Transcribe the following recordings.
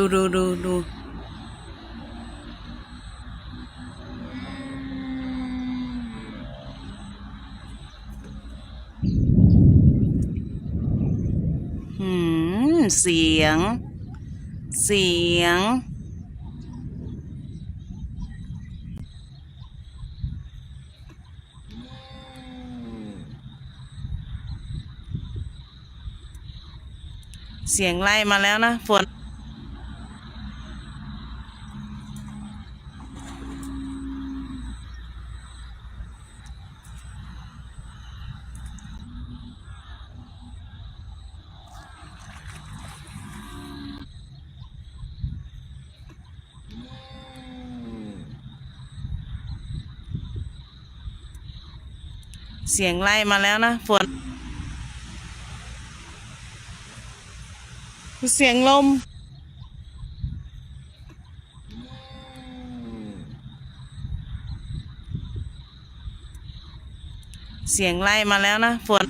ดูดูดูดูหืม เสียง เสียง เสียงไล่มาแล้วนะฝน เสียงไล่มาแล้วนะฝนเสียงลม เสียงไล่มาแล้วนะฝน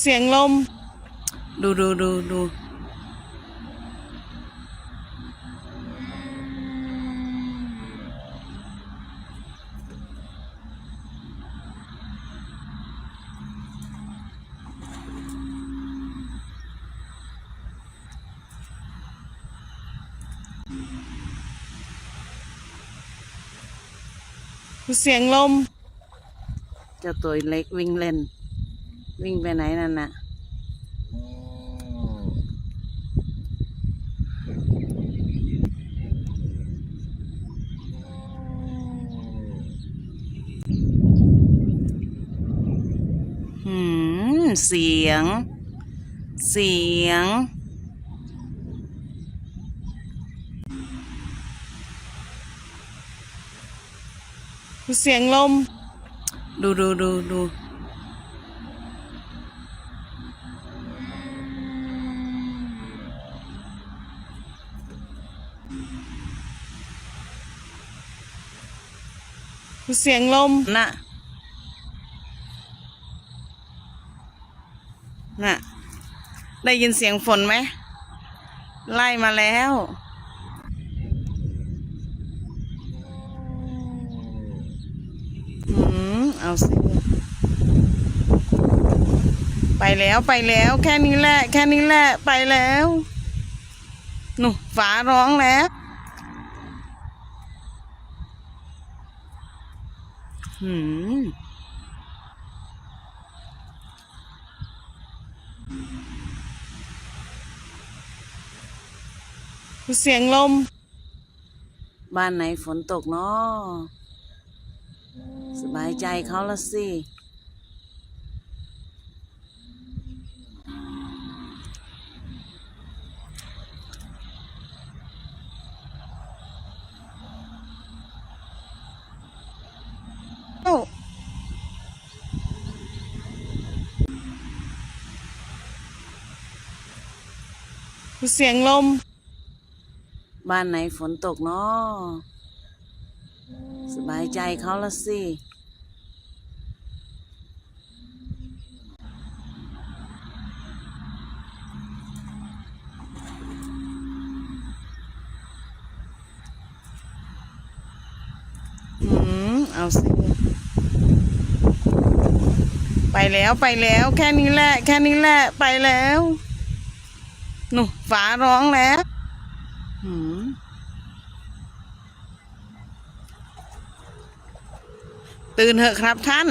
เสียงลม ดูดูดูดู เสียงลม เจ้าตัวเล็กวิ่งเล่น วิ่งไปไหนนั่นน่ะหืมเสียง เสียง เสียงลม ดูดูดูดูเสียงลมน่ะ น่ะ ได้ยินเสียงฝนไหม ไล่มาแล้ว อืม เอาสิ ไปแล้วไปแล้ว แค่นี้แหละ แค่นี้แหละ ไปแล้วหนูฝาร้องแล้ว หืมเสียงลม บ้านไหนฝนตกเนาะ บายใจเขาละสิเอ้าเสียงลม บ้านไหนฝนตกเนาะสบายใจเขาละสิ อืม เอาสิไปแล้วไปแล้วแค่นี้แหละ แค่นี้แหละไปแล้วหนูฝาร้องแล้วหืมตื่นเถอะครับท่าน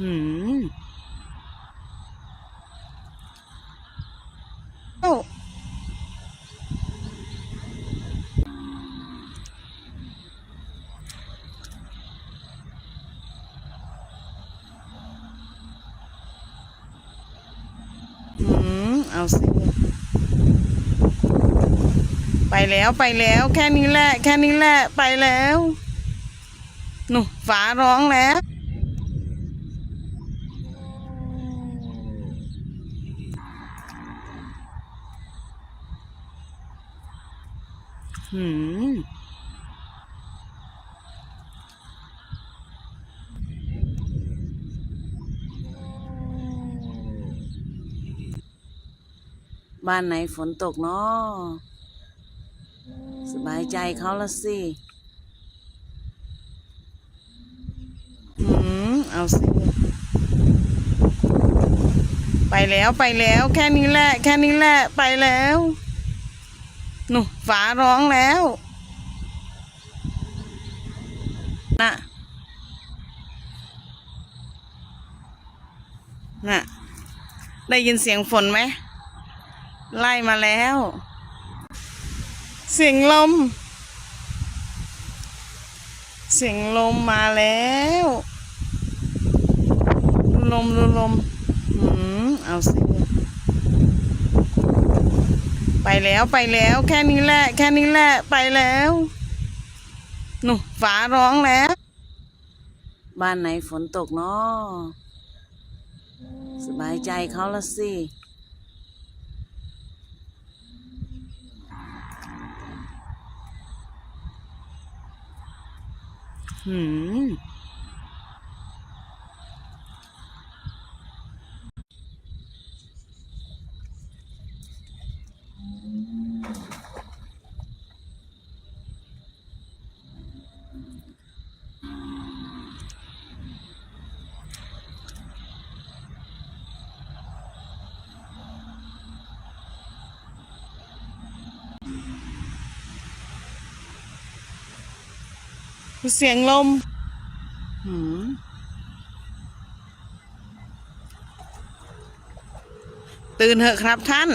หืม หืมเอาสิ ไปแล้วไปแล้วแค่นี้แหละแค่นี้แหละไปแล้วหนูฝาร้องแล้ว หืม บ้านไหนฝนตกเนาะสบายใจเขาละสิอืมเอาสิ ไปแล้วไปแล้วแค่นี้แหละ แค่นี้แหละไปแล้วหนูฝาร้องแล้วน่ะน่ะ ได้ยินเสียงฝนไหม ไล่มาแล้ว เสียงลม เสียงลมมาแล้ว ลมดูลมอืมเอาสิ ไปแล้วไปแล้ว แค่นี้แหละ แค่นี้แหละ ไปแล้วหนูฝาร้องแล้ว บ้านไหนฝนตกเนาะสบายใจเขาละสิ 嗯。 หืมเสียงลมหืมตื่นเถอะครับท่าน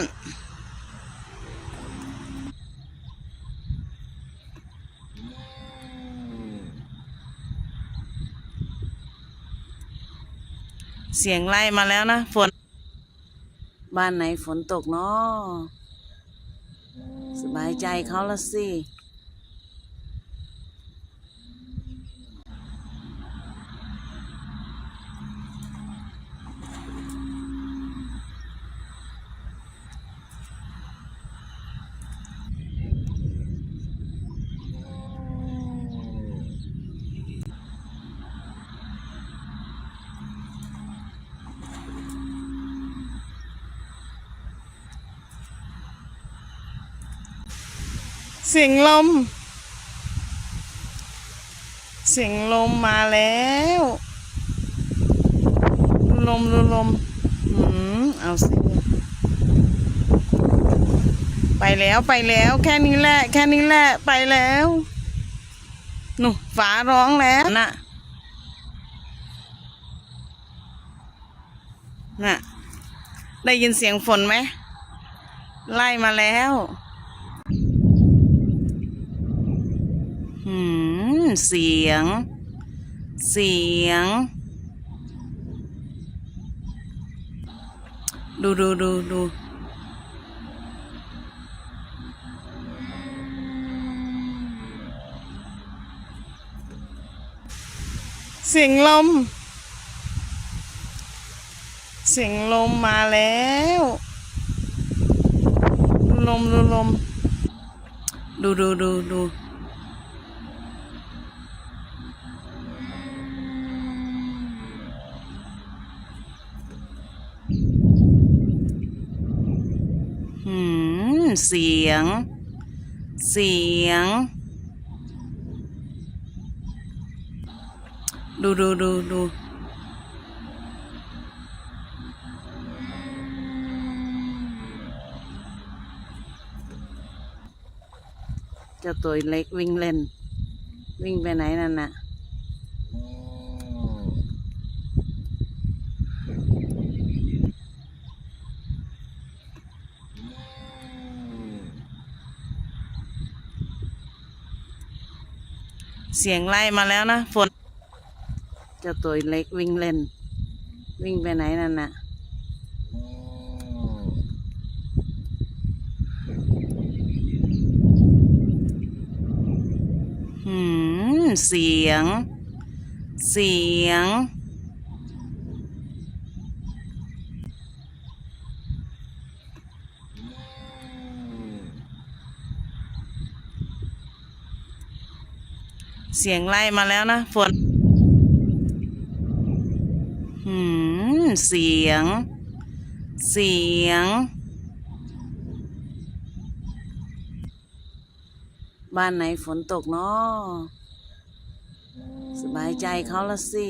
เสียงไล่มาแล้วนะ ฝน บ้านไหนฝนตกเนาะสบายใจเขาละสิ เสียงลม เสียงลมมาแล้ว ลมดูลมอืมเอาสิไปแล้วไปแล้ว แค่นี้แหละ แค่นี้แหละ ไปแล้วหนูฝาร้องแล้วน่ะน่ะ ได้ยินเสียงฝนไหม ไล่มาแล้ว หืม เสียง เสียง ดูดูดูดูเสียงลม เสียงลมมาแล้ว ลมดูลมดูดูดูดู เสียง เสียง ดูดูดูดูเจ้าตัวเล็กวิ่งเล่น วิ่งไปไหนนั่นน่ะ เสียงไล่มาแล้วนะฝนเจ้าตัวเล็กวิ่งเล่น วิ่งไปไหนนั่นน่ะหืมเสียง เสียง เสียงไล่มาแล้วนะฝนหืมเสียง เสียง บ้านไหนฝนตกเนาะสบายใจเขาละสิ